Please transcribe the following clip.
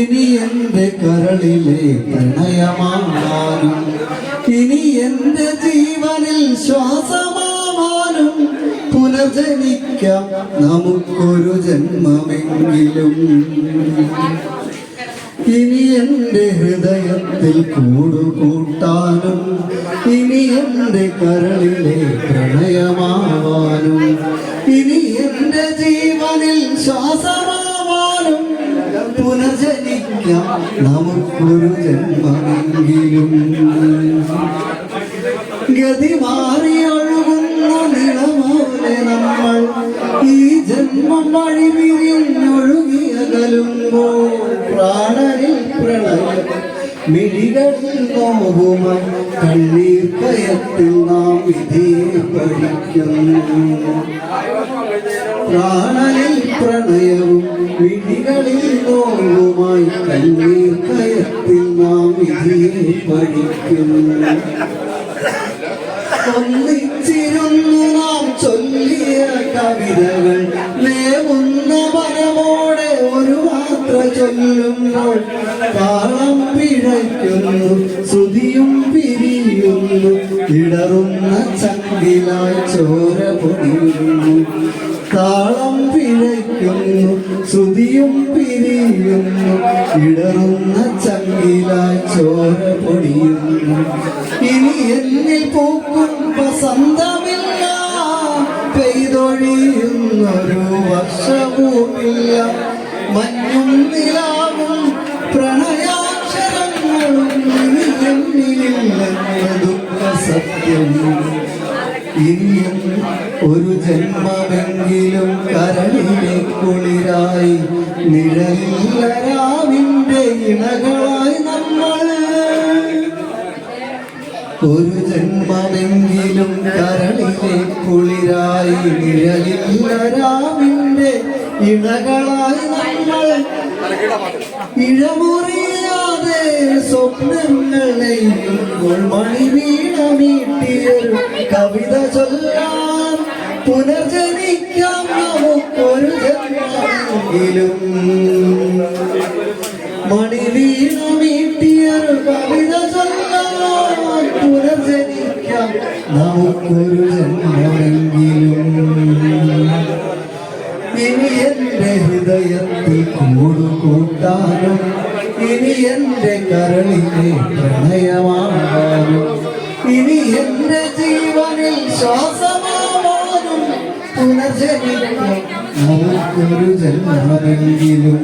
ഇനി എന്റെ കരളിലെ പ്രണയമാവാനും ഇനി എന്റെ ജീവനിൽ ശ്വാസമാവാനും പുനർജനിക്കാം നമുക്കൊരു ജന്മമെങ്കിലും. ഇനി എന്റെ ഹൃദയത്തിൽ കൂടുകൂട്ടാനും ഇനി എന്റെ കരളിലെ പ്രണയമാവാനും പുനർജനിക്കാം നമുക്കൊരു ജന്മമെങ്കിലും ഗതി മാറി ഒഴുകുന്ന നിളമോലെ നമ്മൾ ഈ ജന്മം വഴി പിരിഞ്ഞൊഴുകിയകലുമ്പോൾ പ്രാണനിൽ പ്രളയം മിഴികളിൽ നോവുമായി കണ്ണീർ കയത്തിൽ നാം വിധിയെ പഠിക്കുന്നു പ്രാണനിൽ പ്രണയവും നാം വിധിയെ പഠിക്കുന്നു ഒന്നിച്ചിരുന്നു നാം ചൊല്ലിയ കവിതകൾ നേവുന്ന പരമോടെ ഒരു മാത്ര ചൊല്ലുമ്പോൾ താളം പിഴയ്ക്കുന്നു ശ്രുതിയും പിരിയുന്നു ഇടറുന്ന ചങ്കിലായി ചോര പൊതിയുന്നു. താളം പിഴയ്ക്കുന്നു ശ്രുതിയും പിരിയുന്നു. ഇടറുന്ന ചങ്കിലായി ചോര പൊടിയുന്നു ഇനി എന്നിൽ പൂക്കും വസന്തമില്ല. പെയ്തൊഴിയുന്നൊരു വർഷവുമില്ല. മഞ്ഞും നിലാവും പ്രണയാക്ഷരങ്ങളും ഇനി എന്നിലില്ലെന്ന ദുഃഖ സത്യം. ഇനിയും ഒരു ജന്മമെങ്കിലും കരളിലെ കുളിരായി നിഴലില്ല രാവിന്റെ ഇണകളായി നമ്മൾ. ഒരു ജന്മമെങ്കിലും കരളിലെ കുളിരായി നിഴലില്ല രാവിന്റെ ഇണകളായി നമ്മൾ. ഇഴമുറിയാതെ സ്വപ്നങ്ങൾ നെയ്യുമ്പോൾ മണി വീണമീട്ടിയൊരു കവിത ചൊല്ലാം പുനർജനിക്കാം നമുക്കൊരു ജന്മമെങ്കിലും. മണി വീണമീട്ടിയൊരു കവിത ചൊല്ലാം പുനർജനിക്കാം നമുക്കൊരു ജന്മമെങ്കിലും. ഇനി എന്റെ ഹൃദയത്തിൽ കൂടുകൂട്ടാനും ഇനി എന്റെ കരളിലെ പ്രണയമാകാനും ഇനി എന്റെ ജീവനിൽ ശ്വാസമാവാനും പുനർജനിക്കാം നമുക്കൊരു ജന്മമെങ്കിലും